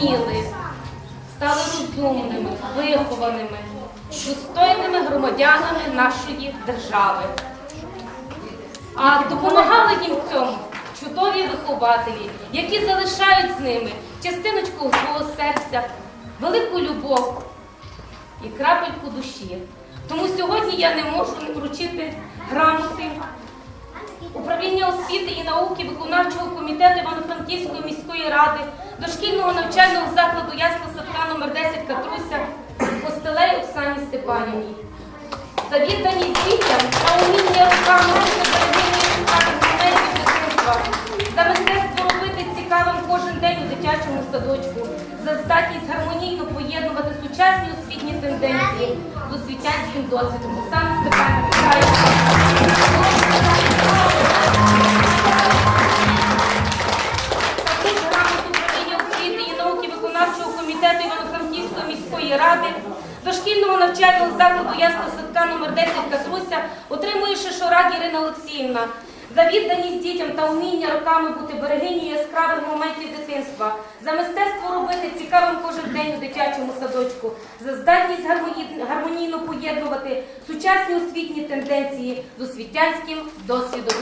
зміли, стали розумними, вихованими, достойними громадянами нашої держави. А допомагали їм в цьому чудові вихователі, які залишають з ними частиночку свого серця, велику любов і крапельку душі. Тому сьогодні я не можу вручити грамоти управління освіти і науки виконавчого комітету Івано-Франківської міської ради, дошкільного навчального закладу Ясла Садка номер 10 Катруся, Костелей Оксані Степанівні. За відданість дітям та уміння руками дитинства, за мистецтво робити цікавим кожен день у дитячому садочку, за здатність гармонійно поєднувати сучасні освітні тенденції з освітянським досвідом. Оксана Степанівна, комітету Івано-Франківської міської ради дошкільного навчального закладу Ясна Садка номер 10 Катруся отримує Шишорак Ірина Олексіївна. За відданість дітям та уміння роками бути берегинею яскравих моментів дитинства, за мистецтво робити цікавим кожен день у дитячому садочку, за здатність гармонійно поєднувати сучасні освітні тенденції з освітянським досвідом.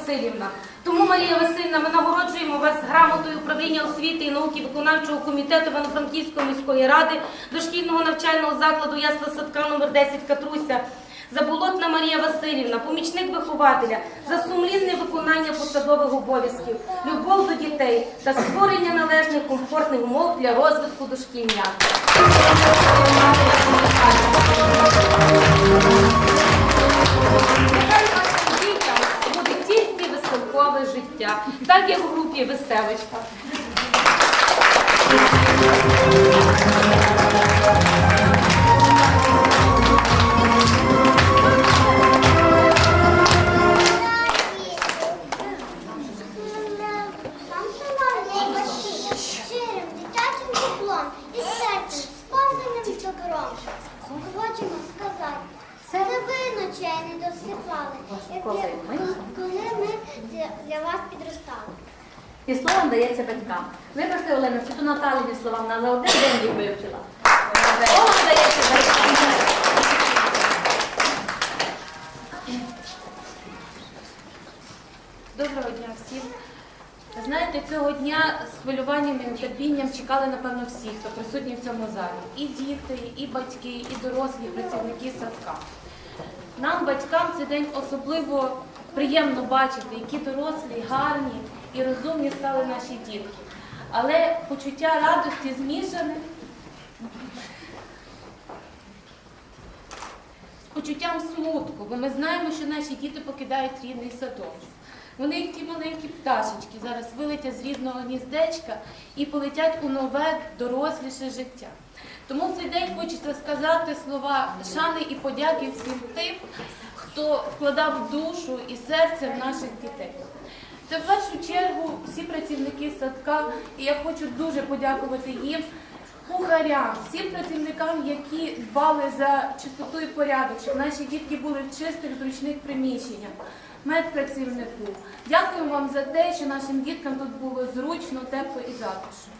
Васильівна. Тому, Марія Васильівна, ми нагороджуємо вас грамотою управління освіти і науки виконавчого комітету Івано-Франківської міської ради дошкільного навчального закладу Ясла Садка номер 10 Катруся. Заболотна Марія Васильівна, помічник вихователя, за сумлінне виконання посадових обов'язків, любов до дітей та створення належних комфортних умов для розвитку дошкілля. Так як в групі веселочка. Хочемо сказати, це ви ночей не досипали, як Коли я- ми? коли ми для, вас підростали. І слово дається батькам. Вибачте, Олена, чи то Наталіні слова вона за один день їх вивчила. Слово дається батькам. Доброго дня всім. Ви Знаєте, цього дня з хвилюванням і нетерпінням чекали, напевно, всі, хто присутній в цьому залі. І діти, і батьки, і дорослі і працівники садка. Нам, батькам, цей день особливо приємно бачити, які дорослі, гарні і розумні стали наші дітки. Але почуття радості змішане з почуттям смутку, бо ми знаємо, що наші діти покидають рідний садочок. Вони, як ті маленькі пташечки, зараз вилетять з рідного гніздечка і полетять у нове, доросліше життя. Тому в цей день хочеться сказати слова шани і подяки всім тим, хто вкладав душу і серце в наших дітей. Це в першу чергу всі працівники садка, і я хочу дуже подякувати їм, кухарям, всім працівникам, які дбали за чистоту і порядок, щоб наші дітки були в чистих, зручних приміщеннях, медпрацівнику. Дякуємо вам за те, що нашим діткам тут було зручно, тепло і затишно.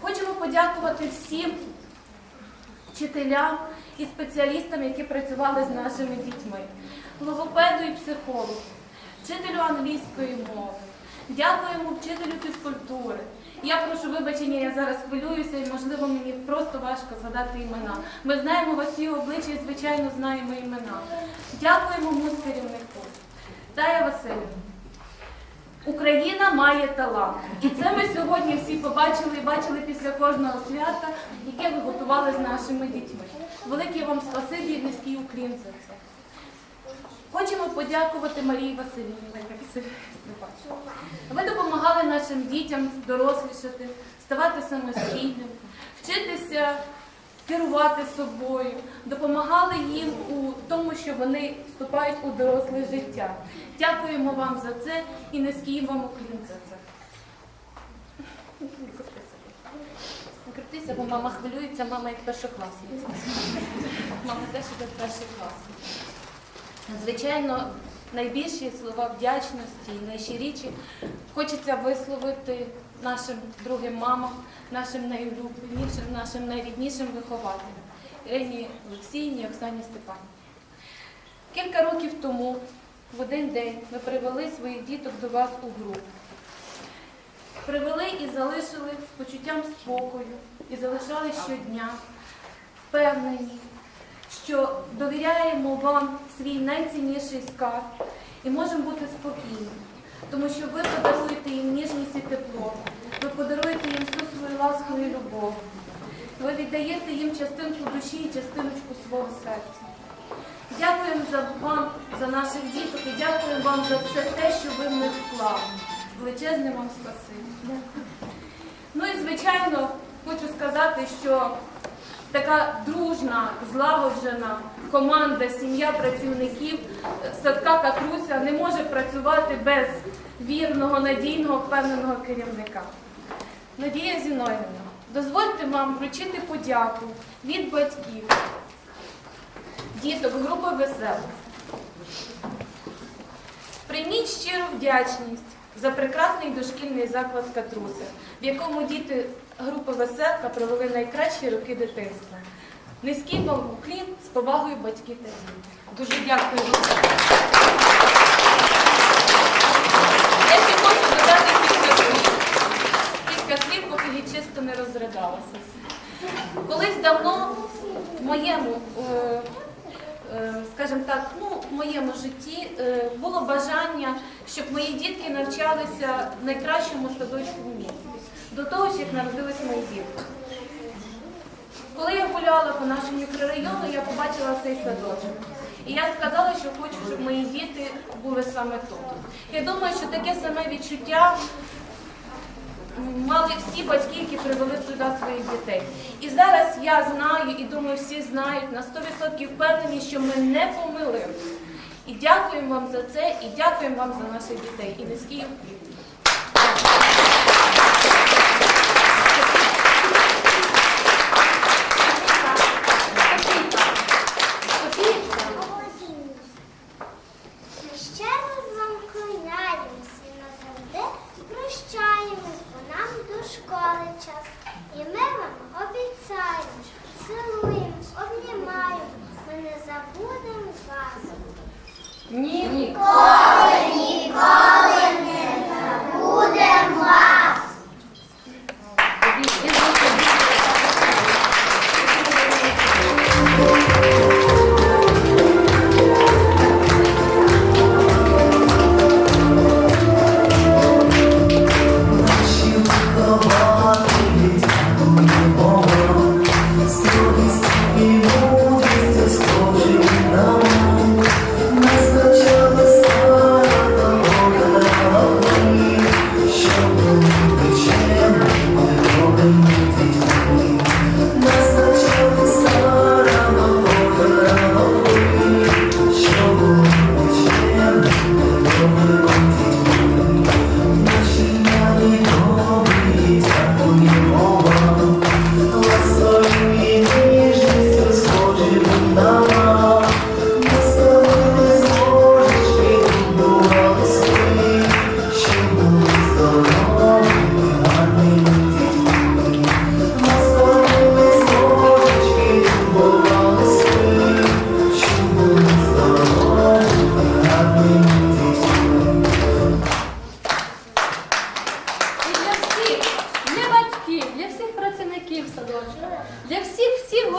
Хочемо подякувати всім вчителям і спеціалістам, які працювали з нашими дітьми, логопеду і психологу, вчителю англійської мови. Дякуємо вчителю фізкультури. Я прошу вибачення, я зараз хвилююся і, можливо, мені просто важко згадати імена. Ми знаємо ваші обличчя і, звичайно, знаємо імена. Дякуємо муз-керівнику. Тая Васильівна. Україна має талант. І це ми сьогодні всі побачили і бачили після кожного свята, яке ви готували з нашими дітьми. Велике вам спасибі і низький уклін за це. Хочемо подякувати Марії Васильівні. Ви допомагали нашим дітям дорослішати, ставати самостійним, вчитися керувати собою, допомагали їм у тому, що вони вступають у доросле життя. Дякуємо вам за це і низький вам уклін за це. Крутися, бо мама хвилюється, мама як першокласниця. Мама теж іде в перший клас. Звичайно, найбільші слова вдячності найщиріші хочеться висловити нашим другим мамам, нашим найулюбленішим, нашим найріднішим вихователям Ірині Олексіївні, Оксані Степанівні. Кілька років тому, в один день, ми привели своїх діток до вас у групу. Привели і залишили з почуттям спокою, і залишали щодня, впевнені, що довіряємо вам свій найцінніший скарб і можемо бути спокійні, тому що ви подаруєте їм ніжність і тепло, ви подаруєте їм всю свою ласку і любов. Ви віддаєте їм частинку душі і частиночку свого серця. Дякуємо за вам, за наших діток і дякуємо вам за все те, що ви в них вклали. Величезне вам спасибі. Ну і звичайно, хочу сказати, що така дружна, злагоджена команда, сім'я працівників садка Катруся не може працювати без вірного, надійного, впевненого керівника. Надія Зіновівна, дозвольте вам вручити подяку від батьків, діток групи веселих. Прийміть щиру вдячність за прекрасний дошкільний заклад Катруся, в якому діти групи Веселка провели найкращі роки дитинства. Низький вам уклін з повагою батьків та дітей. Дуже дякую вам. Я ще хочу додати кілька слів. Кілька слів, поки я чисто не розридалася. Колись давно в моєму, е, е, скажімо так, ну, в моєму житті е, було бажання, щоб мої дітки навчалися в найкращому садочку в місті. До того ж, як народились мої дітки. Коли я гуляла по нашому мікрорайону, я побачила цей садочок. І я сказала, що хочу, щоб мої діти були саме тут. Я думаю, що таке саме відчуття мали всі батьки, які привели сюди своїх дітей. І зараз я знаю, і думаю, всі знають на 100% впевнені, що ми не помилилися. І дякуємо вам за це, і дякуємо вам за наших дітей. І низький уклін. Ми ще раз вам клоняємося і назавжди прощаємось, бо нам до школи час. І ми вам обіцяємо, цілуємо, обнімаємо, ми не забудемо вас. Ні. Будемо вас! І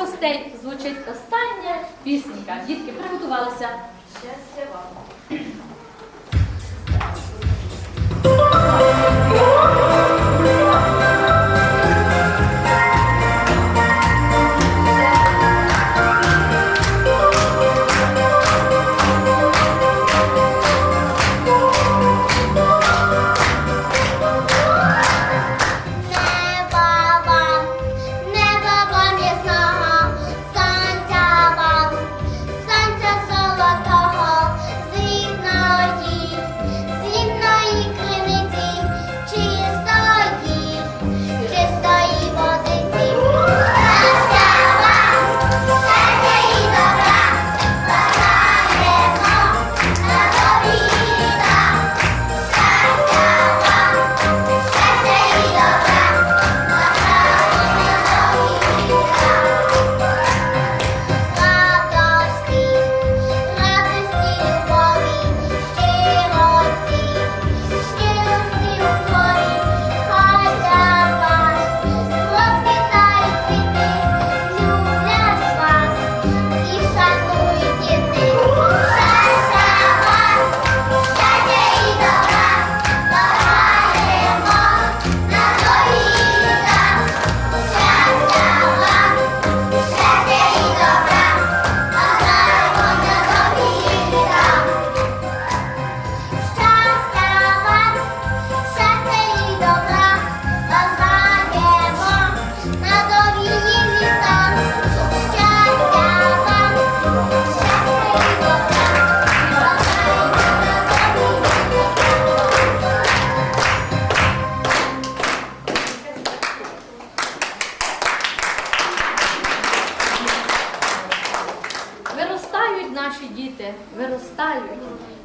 гостей звучить остання пісенька. Дітки приготувалися. Щастя вам!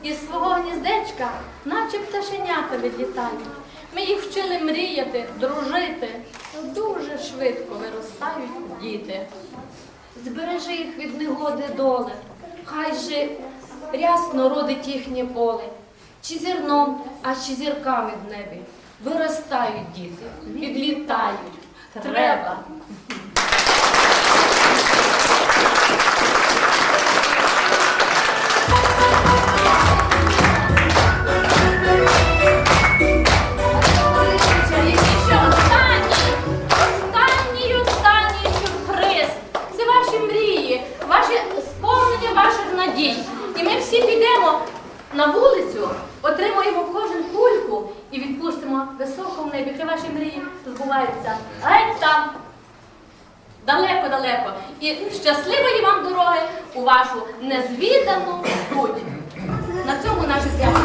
Із свого гніздечка, наче пташенята відлітають. Ми їх вчили мріяти, дружити. Дуже швидко виростають діти. Збережи їх від негоди доле, хай же рясно родить їхнє поле, чи зерном, а чи зірками в небі. Виростають діти, відлітають. Треба. припустимо, високо в небі, хай ваші мрії збуваються. Геть там далеко-далеко. І щасливої вам дороги у вашу незвідану путь. На цьому наші свято.